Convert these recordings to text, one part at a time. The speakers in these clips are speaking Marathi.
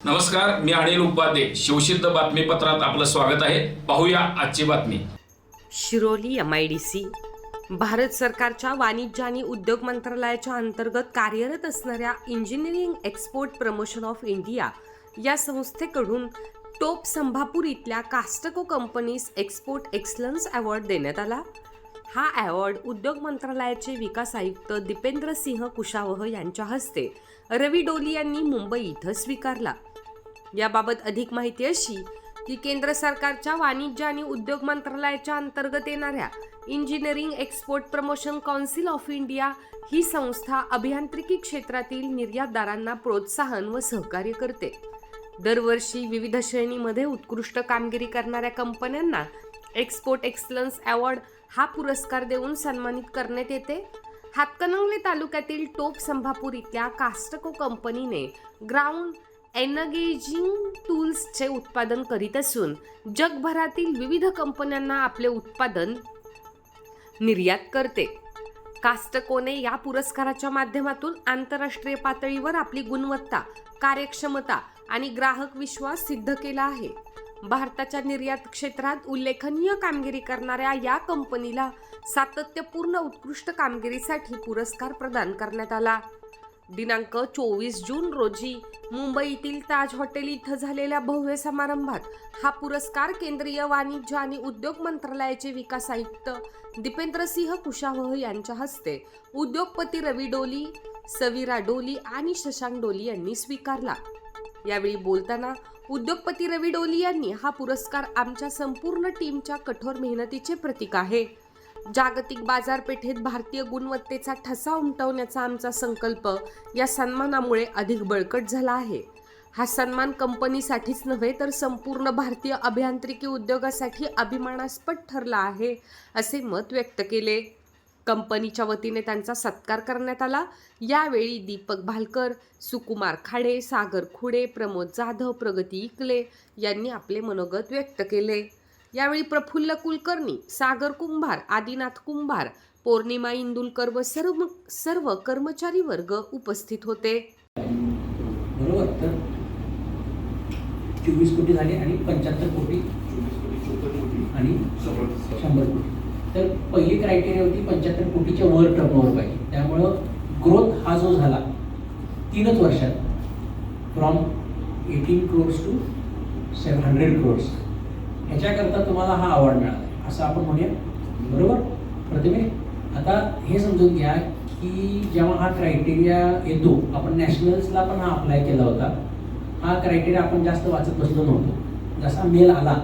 नमस्कार मी अनिल उपाध्ये. शिवसिद्ध बातमीपत्रात आपलं स्वागत आहे. पाहूया आजची बातमी. Shiroli M I D C Bharat सरकारच्या वाणिज्य आणि उद्योग मंत्रालयाच्या अंतर्गत कार्यरत असणाऱ्या engineering export promotion of India या संस्थेकडून टोप संभापूर इथल्या कास्टको कंपनीस एक्सपोर्ट एक्सलन्स अवॉर्ड देण्यात आला. हा अवॉर्ड उद्योग मंत्रालयाचे विकास आयुक्त दीपेंद्र सिंह कुशावह यांच्या हस्ते रवी डोली यांनी मुंबई इथं स्वीकारला. याबाबत अधिक माहिती अशी की केंद्र सरकारच्या वाणिज्य आणि उद्योग मंत्रालयाच्या अंतर्गत येणाऱ्या engineering export promotion council of India ही संस्था अभियांत्रिकी क्षेत्रातील निर्यातदारांना प्रोत्साहन व सहकार्य करते. दरवर्षी विविध श्रेणीमध्ये उत्कृष्ट कामगिरी करणाऱ्या कंपन्यांना एक्सपोर्ट एक्सलन्स अवॉर्ड हा पुरस्कार देऊन सन्मानित करण्यात येते. हातकणंगले तालुक्यातील टोप संभापूर इथल्या कास्टको कंपनीने ग्राउंड एनगेजिंग टूल्सचे उत्पादन करीत असून जगभरातील विविध कंपन्यांना आपले उत्पादन निर्यात करते. कास्टकोने या पुरस्काराच्या माध्यमातून आंतरराष्ट्रीय पातळीवर आपली गुणवत्ता कार्यक्षमता आणि ग्राहक विश्वास सिद्ध केला आहे. भारताच्या निर्यात क्षेत्रात उल्लेखनीय कामगिरी करणाऱ्या या कंपनीला सातत्यपूर्ण उत्कृष्ट कामगिरीसाठी पुरस्कार प्रदान करण्यात आला. दिनांक चोवीस जून रोजी मुंबईतील ताज हॉटेल इथं झालेल्या भव्य समारंभात हा पुरस्कार केंद्रीय वाणिज्य आणि उद्योग मंत्रालयाचे विकास आयुक्त दीपेंद्रसिंह कुशावह यांच्या हस्ते उद्योगपती रवी डोली सविरा डोली आणि शशांक डोली यांनी स्वीकारला. यावेळी बोलताना उद्योगपती रवी डोली यांनी हा पुरस्कार आमच्या संपूर्ण टीमच्या कठोर मेहनतीचे प्रतीक आहे. जागतिक बाजारपेठेत भारतीय गुणवत्तेचा ठसा उमटवण्याचा आमचा संकल्प या सन्मानामुळे अधिक बळकट झाला आहे. हा सन्मान कंपनीसाठीच नव्हे तर संपूर्ण भारतीय अभियांत्रिकी उद्योगासाठी अभिमानास्पद ठरला आहे असे मत व्यक्त केले. कंपनीच्या वतीने त्यांचा सत्कार करण्यात आला. यावेळी दीपक भालकर सुकुमार खाडे सागर खुडे प्रमोद जाधव प्रगती इकले यांनी आपले मनोगत व्यक्त केले. यावेळी प्रफुल्ल कुलकर्णी सागर कुंभार आदिनाथ कुंभार पौर्णिमा इंदुलकर व सर्व सर्व कर्मचारी वर्ग उपस्थित होते. बरोबर. तर चोवीस कोटी झाले आणि पंच्याहत्तर कोटी. आणि शंभर कोटी. तर पहिली क्रायटेरिया होती पंच्याहत्तर कोटीच्या वर टर्नओव्हर पाहिजे. त्यामुळं ग्रोथ हा जो झाला तीनच वर्षात from eighteen crores to seven hundred crores ह्याच्याकरता तुम्हाला हा अवॉर्ड मिळाला. असं आपण म्हणूया. बरोबर? प्रतिमे आता हे समजून घ्या की जेव्हा हा क्रायटेरिया येतो आपण नॅशनल्सला पण हा अप्लाय केला होता. हा क्रायटेरिया आपण जास्त वाचत बसलो नव्हतो. जसा मेल आला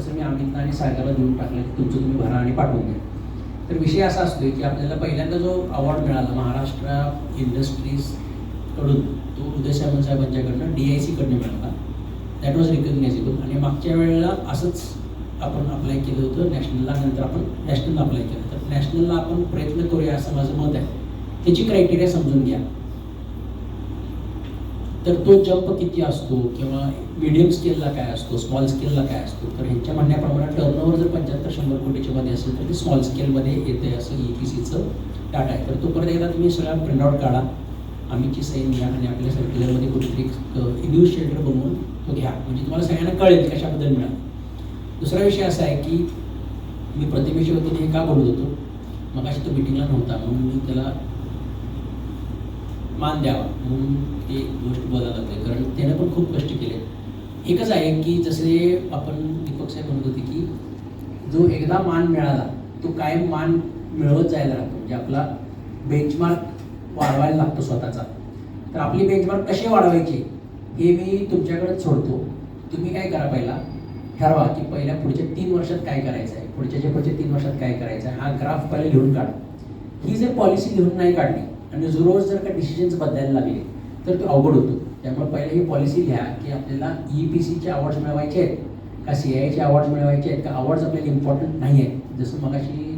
तसं मी अमितला आणि सागरला देऊन टाकलं की तुमचं तुम्ही भरा आणि पाठवून द्या. तर विषय असा असतो की आपल्याला पहिल्यांदा जो अवॉर्ड मिळाला महाराष्ट्र इंडस्ट्रीजकडून तो उदय सामंत साहेबांच्याकडनं डी आय सीकडनं मिळाला. दॅट वॉज रिकग्नायझेबल आणि मागच्या वेळेला असंच आपण अप्लाय केलं होतं नॅशनलला नंतर आपण नॅशनलला अप्लाय केलं तर नॅशनलला आपण प्रयत्न करूया असं माझं मत आहे. त्याची क्रायटेरिया समजून घ्या. तर तो जंप किती असतो? किंवा मिडियम स्केलला काय असतो? स्मॉल स्केलला काय असतो? तर ह्यांच्या म्हणण्याप्रमाणे टर्नओव्हर जर पंच्याहत्तर शंभर कोटीच्या मध्ये असेल तर ते स्मॉल स्केलमध्ये येते असं ई पी सीचं डाटा आहे. तर तोपर्यंत एकदा तुम्ही सगळ्या प्रिंटआउट काढा. आम्हीची सैन घ्या आणि आपल्या सर्क्युलरमध्ये कुठेतरी न्यूज शेल्टर बनवून तो घ्या. म्हणजे तुम्हाला सगळ्यांना कळेल कशाबद्दल मिळाल. दुसरा विषय असा आहे की मी प्रतिमेच्या वतीने हे का बोलत होतो? मग अशी तो मिटिंगला नव्हता म्हणून मी त्याला मान द्यावा म्हणून ते गोष्ट बोलायला लागते कारण त्यानं पण खूप कष्ट केले. एकच आहे की जसे आपण दीपक साहेब म्हणत होते की जो एकदा मान मिळाला तो कायम मान मिळवत जायला लागतो. म्हणजे आपला बेंचमार्क वाढवायला लागतो स्वतःचा. तर आपली बेंचमार्क कसे वाढवायचे हे मी तुमच्याकडे सोडतो. तुम्ही काय करा पहिला? ठरवा की पहिल्या पुढच्या तीन वर्षात काय करायचं आहे? पुढच्या पुढच्या तीन वर्षात काय करायचं आहे? हा ग्राफ पहिले लिहून काढा. ही जर पॉलिसी लिहून नाही काढली आणि रोज जर का डिसिजन्स बदलायला लागले तर तो अवघड होतो. त्यामुळे पहिले ही पॉलिसी लिहा की आपल्याला ई पी सीचे अवॉर्ड्स मिळवायचे आहेत का सी आयचे अवॉर्ड्स मिळवायचे आहेत का अवॉर्ड्स आपल्याला इम्पॉर्टंट नाही आहेत. जसं मगाशी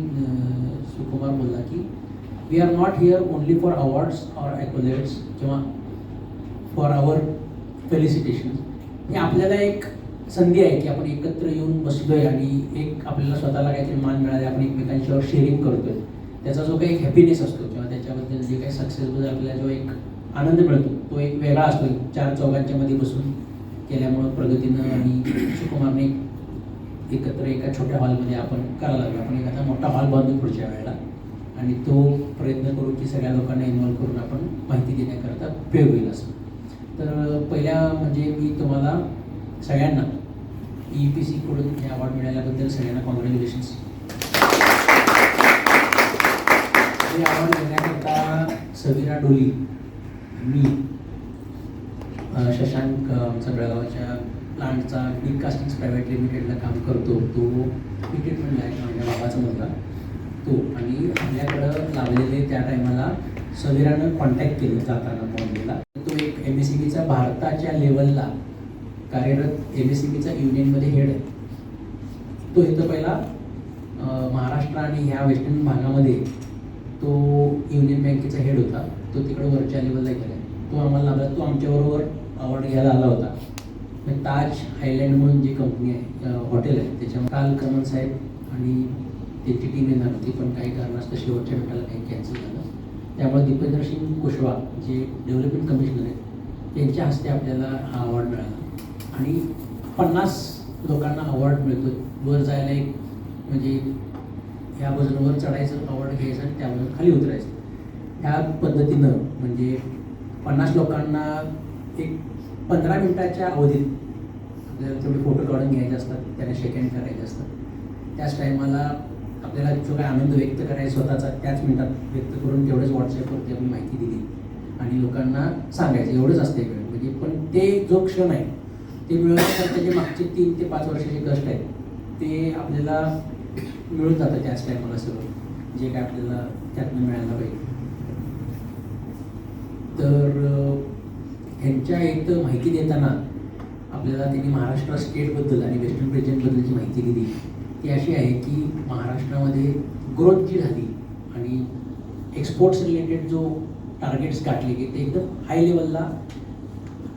सुकुमार बोलला की we are not here only for awards or accolades किंवा फॉर आवर फेलिसिटेशन हे आपल्याला एक संधी आहे की आपण एकत्र येऊन बसलोय आणि एक आपल्याला स्वतःला काहीतरी मान मिळाले आपण एकमेकांच्यावर शेअरिंग करतोय. त्याचा जो काही हॅपीनेस असतो किंवा त्याच्याबद्दल जे काही सक्सेसबद्दल आपल्याला जो एक आनंद मिळतो तो एक वेगळा असतो चार चौघांच्या मध्ये बसून केल्यामुळं प्रगतीनं आणि सुकुमारने एकत्र एका छोट्या हॉलमध्ये आपण करायला लागलो. आपण एखादा मोठा हॉल बांधू पुढच्या वेळेला. आणि तो प्रयत्न करू की सगळ्या लोकांना इन्व्हॉल्व करून आपण माहिती देण्याकरता उपयोग होईल असं. तर पहिल्या म्हणजे मी तुम्हाला सगळ्यांना ई पी सीकडून हे अवॉर्ड मिळाल्याबद्दल सगळ्यांना कॉंग्रॅच्युलेशन्स हे अवॉर्ड देण्याकरता सविरा डोली मी शशांक आमच्या आमचा बेळगावच्या प्लांटचा बिग कास्टिंग्स प्रायव्हेट लिमिटेडला काम करतो. तो ट्रीटमेंटला आहे माझ्या बाबाचा मुलगा. तो आणि आपल्याकडं लावलेले त्या टायमाला सविरानं कॉन्टॅक्ट केलं जाताना बॉम्बेला तो एक एम एस सी बीचा भारताच्या लेवलला कार्यरत एम एस सी बीचा युनियनमध्ये हेड आहे. तो इथं पहिला महाराष्ट्र आणि ह्या वेस्टर्न भागामध्ये तो युनियन बँकेचा हेड होता. तो तिकडे वरच्या लेवलला गेला. तो आम्हाला लागला तो आमच्याबरोबर अवॉर्ड घ्यायला आला होता. ताज हायलँड म्हणून जी कंपनी आहे हॉटेल आहे त्याच्यामध्ये काल कमल साहेब आणि त्यांची टीम येणार होती पण काही कारणास्तव शेवटच्या मिनिटाला काही कॅन्सल झालं. त्यामुळे दीपेंद्र सिंग कुशवा जे डेव्हलपमेंट कमिशनर आहेत त्यांच्या हस्ते आपल्याला हा अवॉर्ड मिळाला. आणि पन्नास लोकांना अवॉर्ड मिळतो वर जायला एक म्हणजे ह्या वजनवर चढायचं पावड घ्यायचं आणि त्यावर खाली उतरायचं. ह्या पद्धतीनं म्हणजे पन्नास लोकांना एक पंधरा मिनिटाच्या अवधीत आपल्याला तेवढे फोटो काढून घ्यायचे असतात त्यांना सेकंड करायचे असतात. त्याच टायमाला आपल्याला जो काय आनंद व्यक्त करायचा स्वतःचा त्याच मिनिटात व्यक्त करून तेवढंच व्हॉट्सअपवरती आपण माहिती दिली. आणि लोकांना सांगायचं एवढंच असते वेळ. म्हणजे पण ते जो क्षण आहे ते मिळवण्याकरता जे मागचे तीन ते पाच वर्षाचे कष्ट आहेत ते आपल्याला मिळून जातं त्याच टायमाला सगळं जे काय आपल्याला त्यातनं मिळायला पाहिजे. तर ह्यांच्या एक माहिती देताना आपल्याला त्यांनी महाराष्ट्र स्टेटबद्दल आणि वेस्टर्न रिजनबद्दलची माहिती दिली. ती अशी आहे की महाराष्ट्रामध्ये ग्रोथ जी झाली आणि एक्सपोर्ट्स रिलेटेड जो टार्गेट्स गाठले गेले ते एकदम हाय लेवलला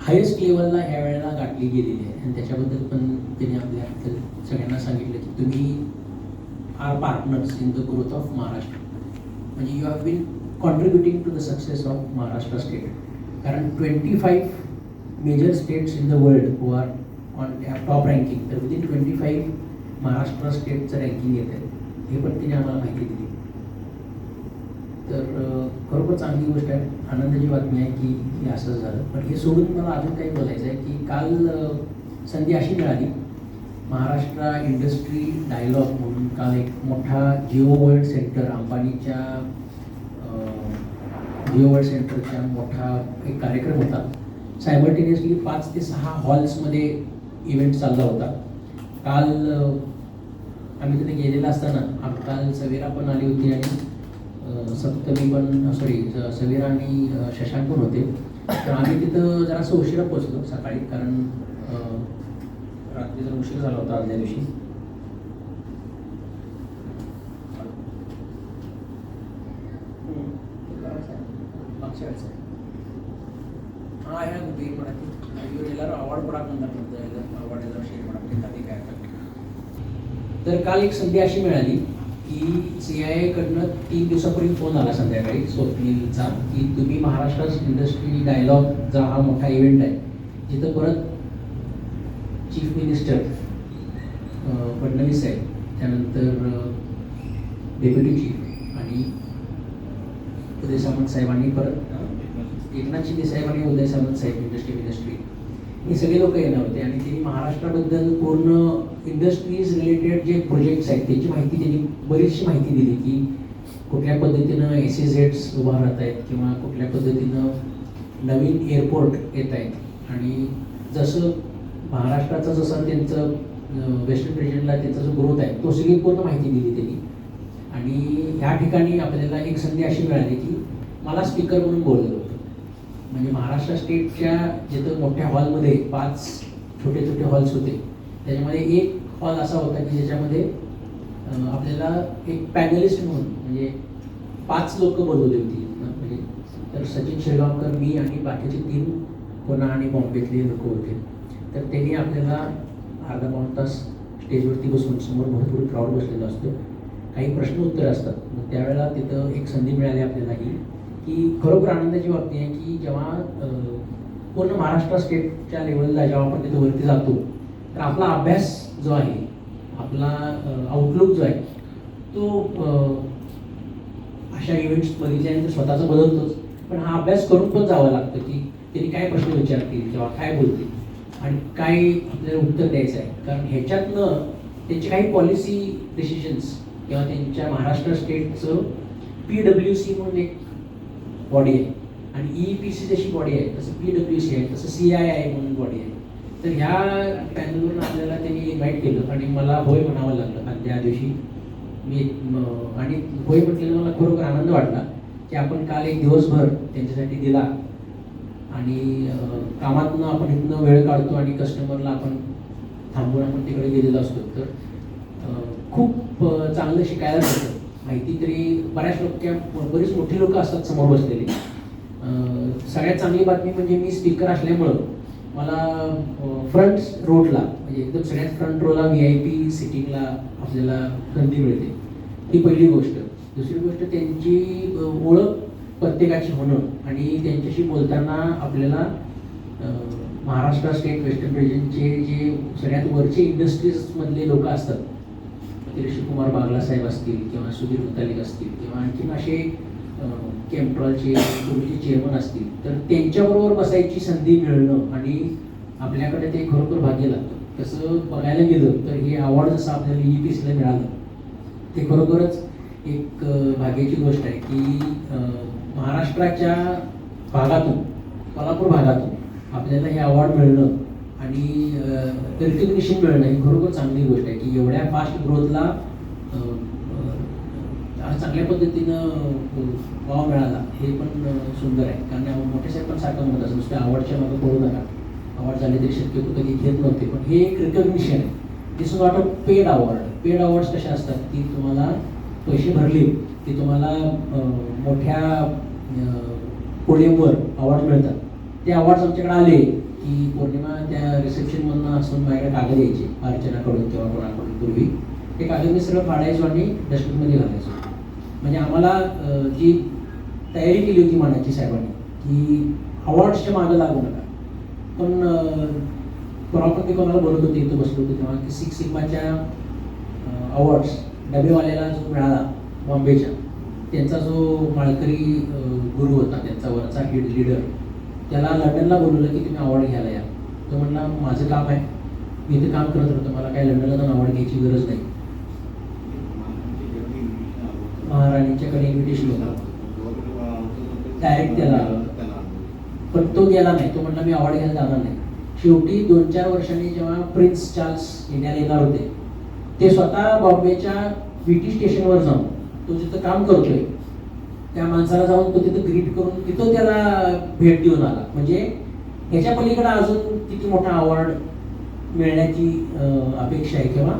हायेस्ट लेवलला ह्या वेळेला गाठली गेलेली आहे. आणि त्याच्याबद्दल पण त्यांनी आपल्या सगळ्यांना सांगितलं की तुम्ही are partners in the growth of Maharashtra म्हणजे you have been contributing to the success of Maharashtra state कारण twenty five major states in the world who are on top ranking तर विदिन ट्वेंटी फाईव्ह महाराष्ट्र स्टेटचं रँकिंग येत आहे हे पण तिने आम्हाला माहिती दिली तर खरोखर चांगली गोष्ट आहे. आनंदाची बातमी आहे की हे असं झालं. पण हे सोडून मला अजून काही बोलायचं आहे की काल uh, संधी अशी मिळाली. महाराष्ट्र इंडस्ट्री डायलॉग काल एक मोठा जिओ वर्ल्ड सेंटर अंबानीच्या जिओ वर्ल्ड सेंटरचा मोठा एक कार्यक्रम होता. सायमल्टेनियसली पाच ते सहा हॉल्समध्ये इव्हेंट चालला होता. काल आम्ही तिथे गेलेला असताना आम- काल सवेरा पण आली होती आणि सप्तमी पण सॉरी सवेरा आणि शशांक पण होते. तर आम्ही तिथं जरासं उशिरा पोचलो सकाळी कारण रात्री जरा उशीर झाला होता आदल्या दिवशी. ಮಾರ್ಕ್ಸ್ ಹೇಳಿ ಸರ್ ಹಾಂ ಹೇಳಿ ಏನು ಮಾಡತ್ತಿ ಇವ್ರು ಎಲ್ಲರೂ ಅವಾರ್ಡ್ ಕೊಡಕ್ಕೆ ಬಂದಾರ ಎಲ್ಲ ಅವಾರ್ಡ್ ಎಲ್ಲ ಶೇರ್ ಮಾಡಕ್ಕೆ ಅದಕ್ಕೆ ಆಗ್ತದೆ तर काल एक संधी अशी मिळाली की सी आय कडनं तीन दिवसापूर्वी फोन आला संध्याकाळी स्वप्नीलचा की तुम्ही महाराष्ट्र इंडस्ट्री डायलॉगचा हा मोठा इव्हेंट आहे जिथं परत चीफ मिनिस्टर फडणवीस आहेत त्यानंतर डेप्युटी चीफ आणि उदय सामंत साहेबांनी परत एकनाथ शिंदे साहेब आणि उदय सामंत साहेब इंडस्ट्री मिनिस्ट्री हे सगळे लोक येणार होते आणि त्यांनी महाराष्ट्राबद्दल पूर्ण इंडस्ट्रीज रिलेटेड जे प्रोजेक्ट्स आहेत त्याची माहिती त्यांनी बरीचशी माहिती दिली की कुठल्या पद्धतीनं एस सी झेड्स उभा राहत आहेत किंवा कुठल्या पद्धतीनं नवीन एअरपोर्ट येत आहेत. आणि जसं महाराष्ट्राचं जसं त्यांचं वेस्टर्न रिजनला त्यांचा जो ग्रोथ आहे तो सगळी पूर्ण माहिती दिली त्यांनी. आणि ह्या ठिकाणी आपल्याला एक संधी अशी मिळाली की मला स्पीकर म्हणून बोललं. म्हणजे महाराष्ट्र स्टेटच्या जिथं मोठ्या हॉलमध्ये पाच छोटे छोटे हॉल्स होते त्याच्यामध्ये एक हॉल असा होता की ज्याच्यामध्ये आपल्याला एक पॅनलिस्ट म्हणून म्हणजे पाच लोक बोलवली होती. म्हणजे तर सचिन शेगावकर मी आणि बाकीचे तीन कोणा आणि बॉम्बेतले लोक होते. तर त्यांनी आपल्याला अर्धा पाऊण तास स्टेजवरती बसून समोर भरपूर क्राऊड बसलेला असतो. काही प्रश्न उत्तर असतात. मग त्यावेळेला तिथं एक संधी मिळाली आपल्याला ही. की खरोखर आनंदाची बाबती आहे की जेव्हा पूर्ण महाराष्ट्र स्टेटच्या लेवलला जेव्हा आपण तिथे वरती जातो तर आपला अभ्यास जो आहे आपला आउटलुक जो आहे तो अशा इव्हेंट्स बघितल्यानंतर स्वतःचा बदलतोच. पण हा अभ्यास करून पण जावं लागतं की त्यांनी काय प्रश्न विचारतील किंवा काय बोलतील आणि काय आपल्याला उत्तर द्यायचं आहे. कारण ह्याच्यातनं त्यांचे काही पॉलिसी डिसिजन्स किंवा त्यांच्या महाराष्ट्र स्टेटचं पी डब्ल्यू सी म्हणून एक बॉडी आहे. आणि ई पी सी जशी बॉडी आहे तसं पी डब्ल्यू सी आहे तसं सी आय आय म्हणून बॉडी आहे. तर ह्या पॅनलवरून आपल्याला त्यांनी इन्व्हाइट केलं आणि मला होय म्हणावं लागलं. आणि त्या दिवशी मी आणि होय म्हटलेलं मला खरोखर आनंद वाटला की आपण काल एक दिवसभर त्यांच्यासाठी दिला. आणि कामातून कामातनं आपण इथनं वेळ काढतो आणि कस्टमरला आपण थांबून आपण तिकडे गेलेलो असतो. तर खूप चांगलं शिकायला मिळतं माहिती तरी बऱ्याच लोक बरीच मोठी लोक असतात समोर बसलेली. सगळ्यात चांगली बातमी म्हणजे मी स्पीकर असल्यामुळं मला फ्रंट रोडला म्हणजे एकदम सगळ्यात फ्रंट रोला व्ही आय पी सिटिंगला आपल्याला संधी मिळते. ही पहिली गोष्ट. दुसरी गोष्ट त्यांची ओळख प्रत्येकाची होणं आणि त्यांच्याशी बोलताना आपल्याला महाराष्ट्र स्टेट वेस्टर्न रिजनचे जे सगळ्यात वरचे इंडस्ट्रीजमधले लोक असतात ऋषिकुमार बागला साहेब असतील किंवा सुधीर मुतालिक असतील किंवा आणखीन असे केम्प्रॉलचे तुमचे चेअरमन असतील तर त्यांच्याबरोबर बसायची संधी मिळणं आणि आपल्याकडे ते खरोखर भाग्य लागतं. तसं बघायला गेलं तर हे अवॉर्ड जसं आपल्याला ई पी सीला मिळालं ते खरोखरच एक भाग्याची गोष्ट आहे की महाराष्ट्राच्या भागातून कोल्हापूर भागातून आपल्याला हे अवॉर्ड मिळणं आणि रिकग्निशन मिळणं ही खरोखर चांगली गोष्ट आहे की एवढ्या फास्ट ग्रोथला चांगल्या पद्धतीनं वाव मिळाला हे पण सुंदर आहे. कारण मोठे साहेब पण सारखं म्हणत असं नुसत्या आवडच्या मागं पडू नका. अवॉर्ड झाले तरी शक्यतो कधी घेत नव्हते. पण हे एक रिकग्निशन आहे. This is not a paid award paid awards कशा असतात? की तुम्हाला पैसे भरले की तुम्हाला मोठ्या पोडियमवर अवॉर्ड मिळतात. ते अवॉर्ड्स आमच्याकडे आले की पौर्णिमा त्या रिसेप्शनमधनं असून माझ्याकडे कागद यायचे अर्चनाकडून किंवा कोणाकडून पूर्वी ते कागद मी सगळं फाडायचो आणि डस्टबिनमध्ये घालायचो म्हणजे आम्हाला जी तयारी केली होती मानाची साहेबांनी की अवॉर्ड्सच्या मागं लागू नका पण प्रॉपर पण मी कोणाला बोलत होते इथं बसलो होतो तेव्हा की सिक्स सिग्माच्या अवॉर्ड्स डबेवाल्याला जो मिळाला बॉम्बेच्या त्यांचा जो माळकरी गुरु होता त्यांचा वरचा हेड लीडर त्याला लंडनला बोलवलं की तुम्ही अवॉर्ड घ्यायला या. तो म्हणला माझं काम आहे. मी इथे काम करत होतो मला काय लंडनला जाऊन अवॉर्ड घ्यायची गरज नाही. महाराणीच्याकडे इन्व्हिटेशन होतं. डायरेक्ट त्याला पण तो गेला नाही. तो म्हणला मी अवॉर्ड घ्यायला जाणार नाही. शेवटी दोन चार वर्षांनी जेव्हा प्रिन्स चार्ल्स इंडियाला येणार होते ते स्वतः बॉम्बेच्या विटी स्टेशनवर जाऊन तो जिथं काम करतोय त्या माणसाला जाऊन तो तिथं ग्रीट करून तिथं त्याला भेट देऊन आला. म्हणजे ह्याच्या पलीकडे अजून किती मोठा अवॉर्ड मिळण्याची अपेक्षा आहे किंवा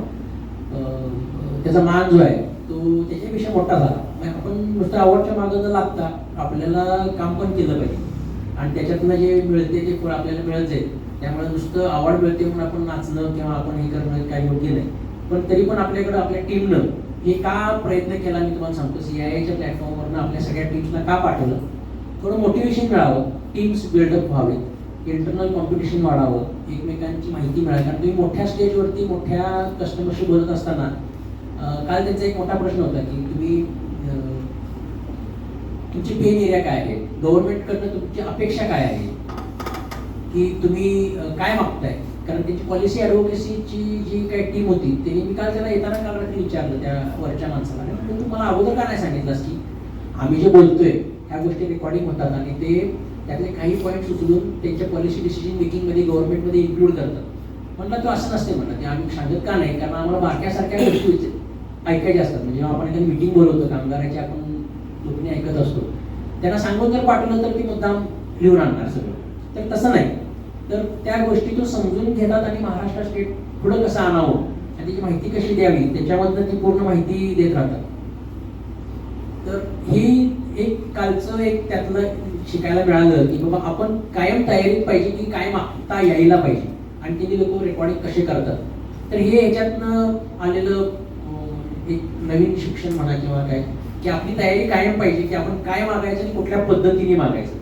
त्याचा मान जो आहे तो त्याच्यापेक्षा मोठा झाला. आपण नुसतं अवॉर्डच्या मागं न लागता आपल्याला काम पण केलं पाहिजे. आणि त्याच्यातनं जे मिळते ते फळ आपल्याला मिळत जाईल त्यामुळे नुसतं अवॉर्ड मिळते म्हणून आपण नाचणं किंवा आपण हे करणं काही योग्य नाही. पण तरी पण आपल्याकडं आपल्या टीमनं हे का प्रयत्न केला मी तुम्हाला सांगतो. सी आय आयच्या प्लॅटफॉर्मवरनं आपल्या सगळ्या टीम्सला का पाठवलं? थोडं मोटिवेशन मिळावं. टीम्स बिल्डअप व्हावेत इंटरनल कॉम्पिटिशन वाढावं. एकमेकांची माहिती मिळावी. कारण तुम्ही मोठ्या स्टेजवरती मोठ्या कस्टमरशी बोलत असताना काल त्यांचा एक मोठा प्रश्न होता की तुम्ही तुमची पेन एरिया काय आहे? गव्हर्नमेंटकडनं तुमची अपेक्षा काय आहे? की तुम्ही काय मागताय? कारण त्याची पॉलिसी ॲडव्होकेसीची जी काही टीम होती त्यांनी मी काल त्याला येताना काल रात्री विचारलं त्या वरच्या माणसाला. आणि तू मला अगोदर का नाही सांगितलंस की आम्ही जे बोलतोय ह्या गोष्टी रेकॉर्डिंग होतात आणि ते त्यातले काही पॉईंट उचलून त्यांच्या पॉलिसी डिसिजन मेकिंगमध्ये गव्हर्नमेंटमध्ये इन्क्लूड करतात. म्हणलं तो असं नसते म्हणलं ते आम्ही सांगत का नाही? कारण आम्हाला बारक्यासारख्या गोष्टी ऐकायच्या असतात. म्हणजे आपण एखादी मिटिंग बोलवतो कामगाराची आपण लोकांनी ऐकत असतो. त्यांना सांगून जर पाठवलं तर ती मुद्दाम लिहून आणणार सगळं. तर तसं नाही. तर त्या गोष्टी तो समजून घेतात आणि महाराष्ट्र स्टेट पुढं कसं आणावं आणि त्याची माहिती कशी द्यावी त्याच्याबद्दल ती पूर्ण माहिती देत राहतात. तर ही एक कालचं एक त्यातलं शिकायला मिळालं की बाबा आपण कायम तयारीत पाहिजे की काय मागता यायला पाहिजे आणि त्यांनी लोक रेकॉर्डिंग कसे करतात. तर हे याच्यातनं आलेलं एक नवीन शिक्षण म्हणा किंवा काय की आपली तयारी कायम पाहिजे की आपण काय मागायचं आणि कुठल्या पद्धतीने मागायचं.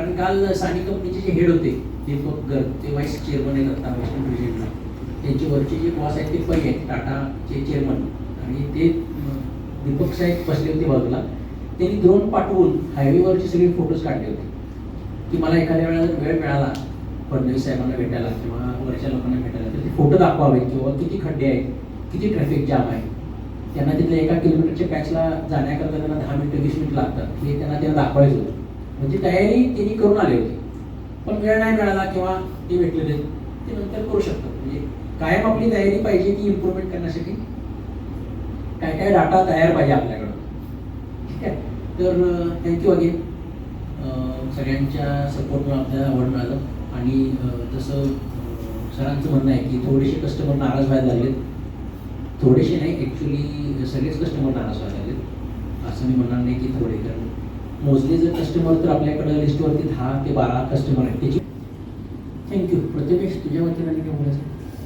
कारण काल सानी कंपनीचे जे हेड होते दीपक गर्ग ते व्हाईस चेअरमन आहेत आता वेस्टर्न रिजनला त्यांचे वरचे जे बॉस आहेत ते पै आहेत टाटाचे चेअरमन आणि ते दीपक साहेब बसले होते बाजूला. त्यांनी ड्रोन पाठवून हायवेवरचे सगळे फोटोज काढले होते. की मला एखाद्या वेळेला जर वेळ मिळाला फडणवीस साहेबांना भेटायला किंवा वरच्या लोकांना भेटायला तर ते फोटो दाखवावे किंवा किती खड्डे आहेत किती ट्रॅफिक जाम आहे. त्यांना तिथल्या एका किलोमीटरच्या पॅचला जाण्याकरता त्यांना दहा मिनिटं वीस मिनिट लागतात. हे त्यांना त्यांना दाखवायचं होतं. म्हणजे तयारी त्यांनी करून आले होते. पण वेळ नाही मिळाला किंवा ते भेटलेले ते नंतर करू शकतात. म्हणजे कायम आपली तयारी पाहिजे की इम्प्रूव्हमेंट करण्यासाठी. काय काय डाटा तयार पाहिजे आपल्याकडं. ठीक आहे? तर थँक्यू अगेन सगळ्यांच्या सपोर्टमुळे आपल्याला आवड मिळालं. आणि जसं सरांचं म्हणणं आहे की थोडेसे कस्टमर नाराज व्हायला लागलेत. थोडेसे नाही ॲक्च्युली सगळेच कस्टमर नाराज व्हायला लागलेत. असं मी म्हणणार नाही की थोडे कारण मोजले जर कस्टमर तर आपल्याकडे लिस्टवरती दहा ते बारा कस्टमर आहेत. त्याची थँक्यू प्रत्येक तुझ्या वतीनं काय बोलायचं